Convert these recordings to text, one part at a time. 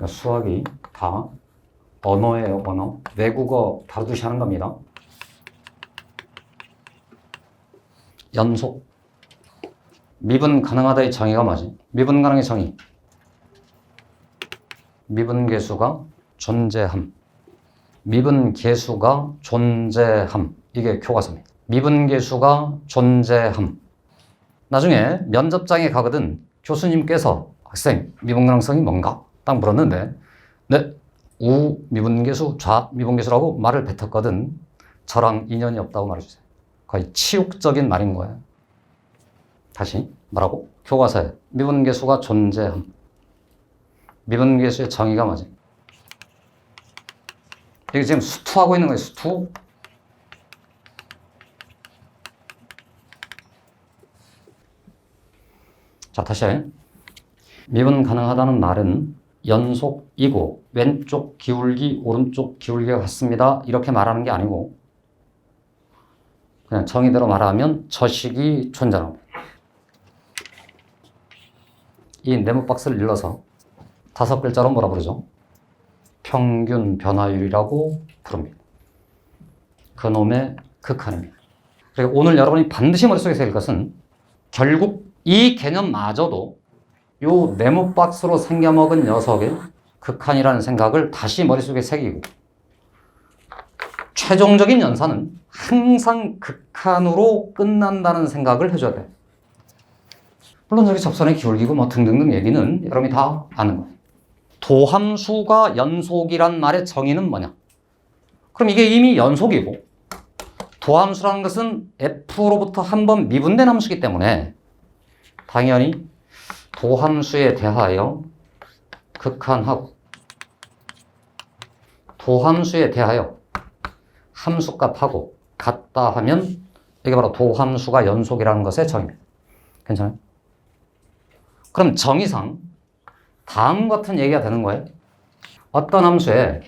그러니까 수학이 다 언어예요, 언어. 외국어 다루듯이 하는 겁니다. 연속. 미분 가능하다의 정의가 뭐지? 미분 가능의 정의. 미분 계수가 존재함. 미분 계수가 존재함. 이게 교과서입니다. 미분 계수가 존재함. 나중에 면접장에 가거든 교수님께서 학생 미분 가능성이 뭔가 딱 물었는데 네, 우 미분계수, 좌 미분계수라고 말을 뱉었거든. 저랑 인연이 없다고 말해주세요. 거의 치욕적인 말인 거예요. 다시 뭐라고? 교과서에 미분계수가 존재함. 미분계수의 정의가 뭐지? 이게 지금 수투하고 있는 거예요. 수투. 자, 다시. 미분 가능하다는 말은 연속이고 왼쪽 기울기, 오른쪽 기울기가 같습니다. 이렇게 말하는 게 아니고 그냥 정의대로 말하면 저식이 존재하는 겁니다. 이 네모 박스를 일러서 다섯 글자로 뭐라 부르죠? 평균 변화율이라고 부릅니다. 그놈의 극한입니다. 그리고 오늘 여러분이 반드시 머릿속에 새길 것은 결국 이 개념마저도 요 네모 박스로 생겨먹은 녀석의 극한이라는 생각을 다시 머릿속에 새기고 최종적인 연산은 항상 극한으로 끝난다는 생각을 해줘야 돼. 물론 저기 접선의 기울기고 뭐 등등등 얘기는 여러분이 다 아는 거예요. 도함수가 연속이란 말의 정의는 뭐냐? 그럼 이게 이미 연속이고 도함수라는 것은 f로부터 한 번 미분된 함수이기 때문에 당연히 도함수에 대하여 극한하고 도함수에 대하여 함수값하고 같다 하면 이게 바로 도함수가 연속이라는 것의 정의입니다. 괜찮아요? 그럼 정의상 다음 같은 얘기가 되는 거예요. 어떤 함수에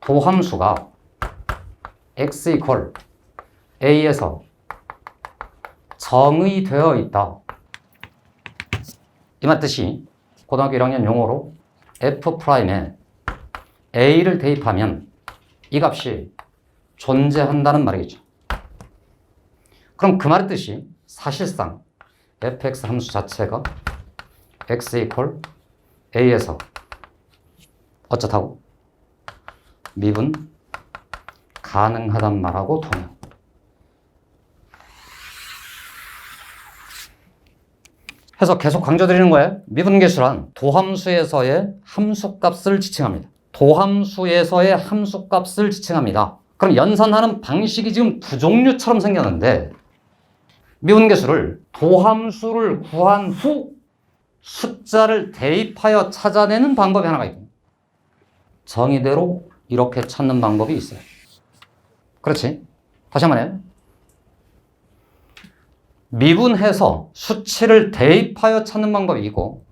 도함수가 x 이퀄 a에서 정의되어 있다. 이말 뜻이 고등학교 1학년 용어로 f'에 a를 대입하면 이 값이 존재한다는 말이겠죠. 그럼 그 말의 뜻이 사실상 fx 함수 자체가 x 이퀄 a에서 어쩌다고 미분 가능하단 말하고 통 해서 계속 강조드리는 거예요. 미분계수란 도함수에서의 함수값을 지칭합니다. 도함수에서의 함수값을 지칭합니다. 그럼 연산하는 방식이 지금 두 종류처럼 생겼는데 미분계수를 도함수를 구한 후 숫자를 대입하여 찾아내는 방법이 하나가 있고 정의대로 이렇게 찾는 방법이 있어요. 그렇지? 다시 한번 해요. 미분해서 수치를 대입하여 찾는 방법이 있고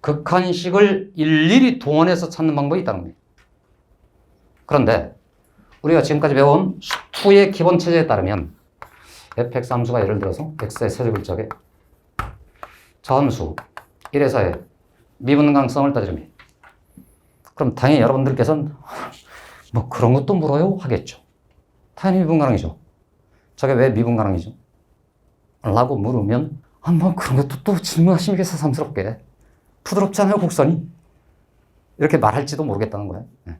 극한식을 일일이 동원해서 찾는 방법이 있다는 겁니다. 그런데 우리가 지금까지 배운 수투의 기본 체제에 따르면 fx 함수가 예를 들어서 x의 세제곱 적에 저 함수 1에서의 미분 가능성을 따지면 그럼 당연히 여러분들께서는 뭐 그런 것도 물어요 하겠죠. 당연히 미분 가능이죠. 저게 왜 미분 가능이죠? 라고 물으면 아, 뭐 그런 것도 또 질문하시는 새삼스럽게. 부드럽지 않아요 곡선이. 이렇게 말할지도 모르겠다는 거예요. 네.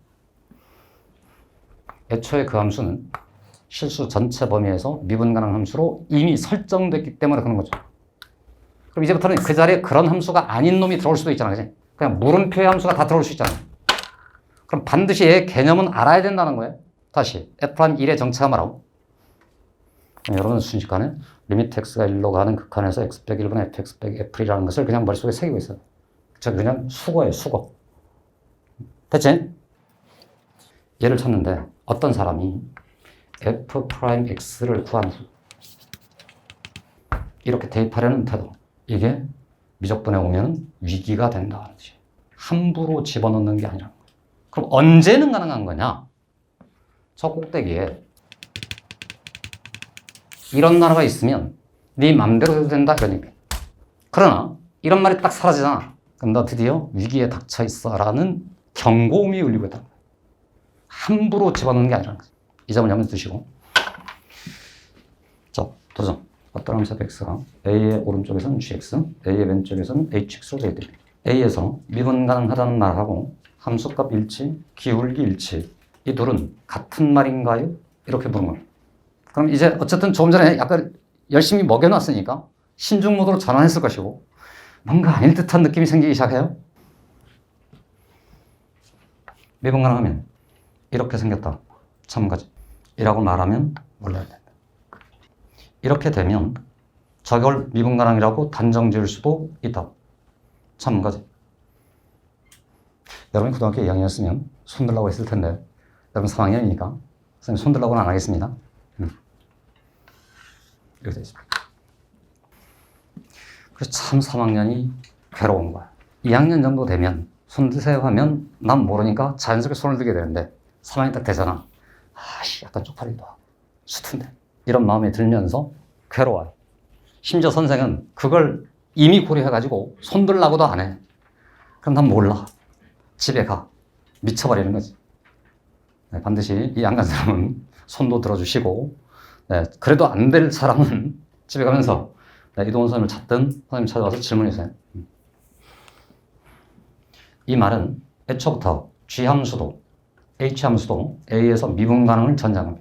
애초에 그 함수는 실수 전체 범위에서 미분 가능 함수로 이미 설정됐기 때문에 그런 거죠. 그럼 이제부터는 그 자리에 그런 함수가 아닌 놈이 들어올 수도 있잖아 그지? 그냥 물음표의 함수가 다 들어올 수 있잖아요 그럼 반드시 얘 개념은 알아야 된다는 거예요. 다시 f'1의 정체가 말하고. 여러분 순식간에 리미트 x가 1로 가는 극한에서 x 빼기 1분의 fx 빼기 f이라는 것을 그냥 머릿속에 새기고 있어요. 저 그냥 수거예요, 수거. 됐지? 얘를 찾는데 어떤 사람이 f 프라임 x를 구한 후 이렇게 대입하려는 태도 이게 미적분에 오면 위기가 된다는 뜻이에요. 함부로 집어넣는 게 아니라 그럼 언제는 가능한 거냐? 저 꼭대기에 이런 나라가 있으면 네 맘대로 해도 된다 그런 얘기. 그러나 이런 말이 딱 사라지잖아. 그럼 너 드디어 위기에 닥쳐 있어 라는 경고음이 울리고 있다. 함부로 집어넣는 게 아니라는 거죠. 이 점을 염두에 두시고. 자, 도전. 어떤 함수 fx가 a의 오른쪽에서는 gx, a의 왼쪽에서는 hx로 되어 있습니다. a에서 미분 가능하다는 말하고 함수값 일치, 기울기 일치 이 둘은 같은 말인가요? 이렇게 물은 거예요. 그럼 이제 어쨌든 조금 전에 약간 열심히 먹여놨으니까 신중 모드로 전환했을 것이고 뭔가 아닐 듯한 느낌이 생기기 시작해요. 미분 가능하면 이렇게 생겼다. 참가지. 이라고 말하면 몰라야 된다. 이렇게 되면 저걸 미분 가능이라고 단정 지을 수도 있다. 참가지. 여러분이 고등학교 2학년이었으면 손 들라고 했을 텐데 여러분 3학년이니까 선생님 손 들라고는 안 하겠습니다. 음. 이렇게 되어 있습니다. 그래서 참 3학년이 괴로운 거야. 2학년 정도 되면 손 드세요 하면 난 모르니까 자연스럽게 손을 들게 되는데 3학년 딱 되잖아. 아씨 약간 쪽팔리다. 수트인데. 이런 마음이 들면서 괴로워요. 심지어 선생은 그걸 이미 고려해가지고 손 들라고도 안 해. 그럼 난 몰라. 집에 가. 미쳐버리는 거지. 네, 반드시 이 양간 사람은 손도 들어주시고, 네, 그래도 안 될 사람은 집에 가면서 네, 이동원 선생님을 찾든 선생님 찾아와서 질문해주세요. 음. 이 말은 애초부터 G 함수도 H 함수도 A에서 미분 가능을 전제합니다.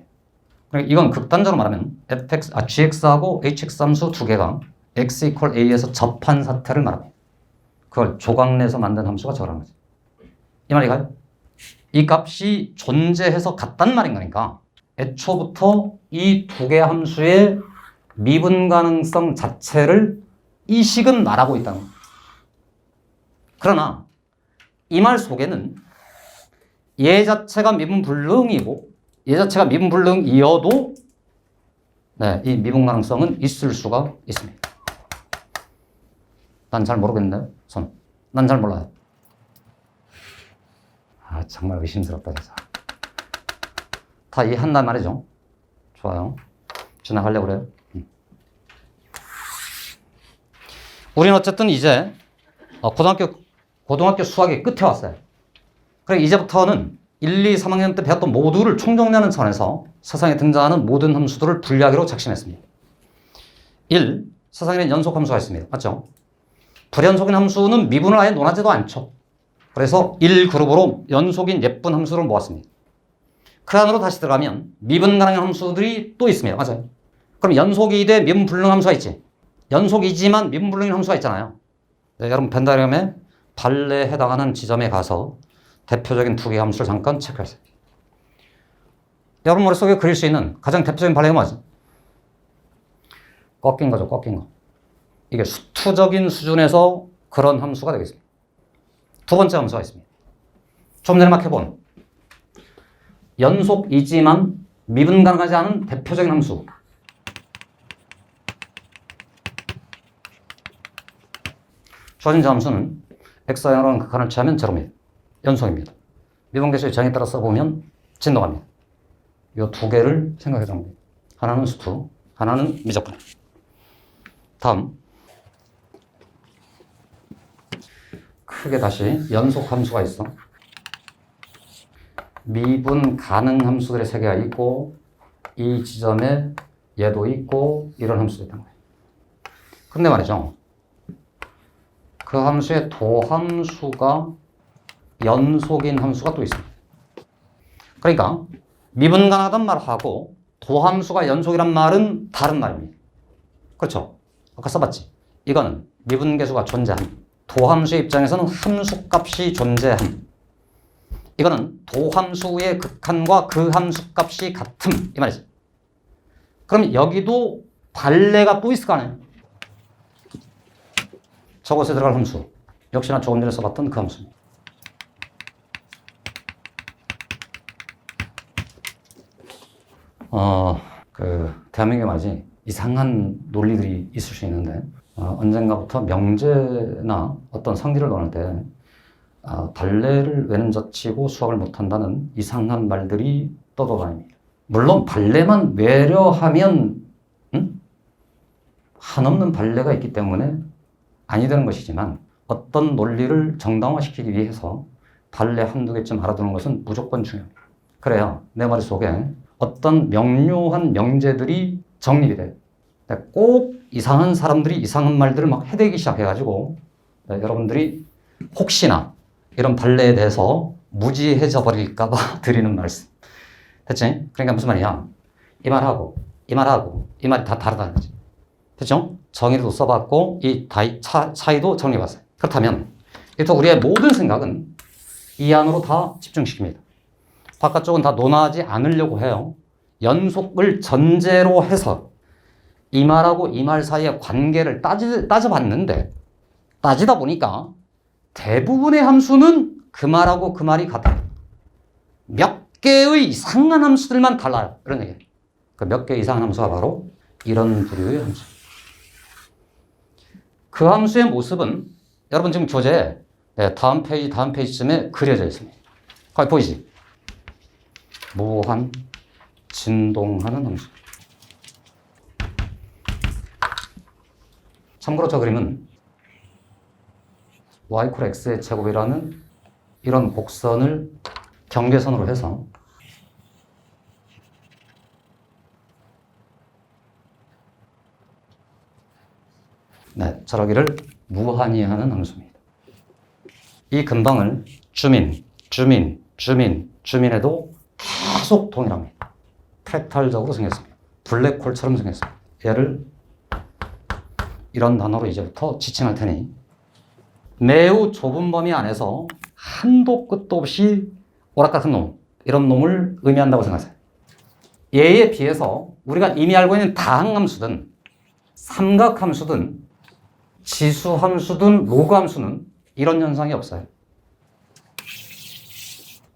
그러니까 이건 극단적으로 말하면 fx, 아, gx하고 hx 함수 두 개가 x equal a에서 접한 사태를 말합니다. 그걸 조각 내서 만든 함수가 저라는 거지. 이 말이가요? 이 값이 존재해서 같단 말인 거니까 애초부터 이 두 개 함수의 미분 가능성 자체를 이 식은 말하고 있다는. 그러나 이 말 속에는 얘 자체가 미분 불능이고 얘 자체가 미분 불능이어도 네, 이 미분 가능성은 있을 수가 있습니다. 난 잘 모르겠네. 손. 난 잘 몰라요. 아, 정말 의심스럽다, 진짜. 다 이해한단 말이죠. 좋아요. 지나가려고 그래요. 음. 우리는 어쨌든 이제 어, 고등학교, 고등학교 수학의 끝에 왔어요. 그래, 이제부터는 1, 2, 3학년 때 배웠던 모두를 총정리하는 차원에서 세상에 등장하는 모든 함수들을 분리하기로 작심했습니다. 1. 세상에는 연속 함수가 있습니다. 맞죠? 불연속인 함수는 미분을 아예 논하지도 않죠. 그래서 1그룹으로 연속인 예쁜 함수를 모았습니다. 그 안으로 다시 들어가면 미분 가능한 함수들이 또 있습니다. 맞아요. 그럼 연속이 돼 미분 불능 함수가 있지. 연속이지만 미분 불능인 함수가 있잖아요. 네, 여러분 벤다리움의 발레에 해당하는 지점에 가서 대표적인 두 개의 함수를 잠깐 체크하세요. 여러분 머릿속에 그릴 수 있는 가장 대표적인 발레가 뭐지? 꺾인 거죠, 꺾인 거. 이게 수투적인 수준에서 그런 함수가 되겠습니다. 두 번째 함수가 있습니다. 좀 전에 막 해본 연속이지만 미분 가능하지 않은 대표적인 함수. 주어진 저 함수는 x와 0으로 극한을 취하면 제로입니다. 연속입니다. 미분계수의 정에 따라 써보면 진동합니다. 이 두 개를 생각해 줍니다. 하나는 수투, 하나는 미적분. 다음. 크게 다시 연속 함수가 있어. 미분 가능 함수들의 세 개가 있고, 이 지점에 얘도 있고, 이런 함수도 있다는 거예요. 근데 말이죠. 그 함수의 도함수가 연속인 함수가 또 있습니다. 그러니까 미분 가능하단 말하고 도함수가 연속이란 말은 다른 말입니다. 그렇죠? 아까 써봤지? 이거는 미분계수가 존재함. 도함수의 입장에서는 함수값이 존재함. 이거는 도함수의 극한과 그 함수 값이 같음. 이 말이지. 그럼 여기도 발레가 또 있을 거 아니에요? 저것에 들어갈 함수. 역시나 조금 전에 써봤던 그 함수입니다. 어, 그, 대한민국에 말이지, 이상한 논리들이 있을 수 있는데, 어, 언젠가부터 명제나 어떤 상기를 논할 때, 어, 발레를 외는 젖히고 수학을 못한다는 이상한 말들이 떠돌아다닙니다. 물론 발레만 외려 하면, 응? 한없는 발레가 있기 때문에 아니 되는 것이지만, 어떤 논리를 정당화시키기 위해서 판례 한두 개쯤 알아두는 것은 무조건 중요합니다. 그래야 내 머릿속에 어떤 명료한 명제들이 정립이 돼요. 꼭 이상한 사람들이 이상한 말들을 막 해대기 시작해가지고 네, 여러분들이 혹시나 이런 판례에 대해서 무지해져 버릴까봐 드리는 말씀. 됐지? 그러니까 무슨 말이야? 이 말하고 이 말하고 이 말이 다 다르다는 거지. 됐죠? 정의도 써봤고 이 다이, 차, 차이도 정리해봤어요. 그렇다면 이부터 우리의 모든 생각은 이 안으로 다 집중시킵니다. 바깥쪽은 다 논하지 않으려고 해요. 연속을 전제로 해서 이 말하고 이 말 사이의 관계를 따지, 따져봤는데 따지다 보니까 대부분의 함수는 그 말하고 그 말이 같아요. 몇 개의 이상한 함수들만 달라요. 이런 얘기예요. 그 몇 개 이상한 함수가 바로 이런 부류의 함수. 그 함수의 모습은 여러분 지금 교재에 네, 다음 페이지 다음 페이지쯤에 그려져 있습니다. 거기 보이지? 무한 진동하는 함수. 참고로 저 그림은 y 콜 x의 제곱이라는 이런 곡선을 경계선으로 해서 네, 저러기를 무한히 하는 함수입니다. 이 근방을 주민, 주민, 주민, 주민에도 계속 동일합니다. 프랙탈적으로 생겼습니다. 블랙홀처럼 생겼습니다. 얘를 이런 단어로 이제부터 지칭할 테니 매우 좁은 범위 안에서 한도 끝도 없이 오락 같은 놈 이런 놈을 의미한다고 생각하세요. 얘에 비해서 우리가 이미 알고 있는 다항함수든 삼각함수든 지수함수든 로그함수는 이런 현상이 없어요.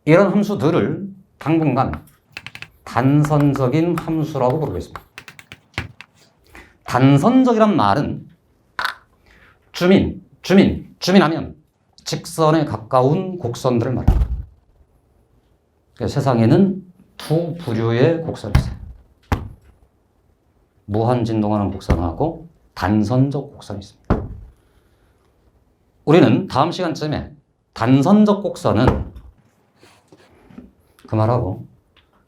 이런 함수들을 당분간 단선적인 함수라고 부르겠습니다. 단선적이란 말은 주민, 주민, 주민하면 직선에 가까운 곡선들을 말합니다. 그래서 세상에는 두 부류의 곡선이 있어요. 무한 진동하는 곡선하고 단선적 곡선이 있습니다. 우리는 다음 시간쯤에 단선적 곡선은 그 말하고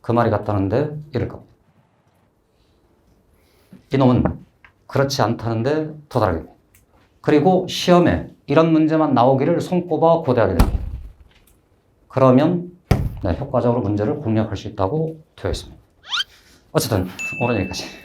그 말이 같다는데 이럴 겁니다. 이놈은 그렇지 않다는데 도달하게. 그리고 시험에 이런 문제만 나오기를 손꼽아 고대하게 됩니다. 그러면 네, 효과적으로 문제를 공략할 수 있다고 되어 있습니다. 어쨌든 오늘 여기까지.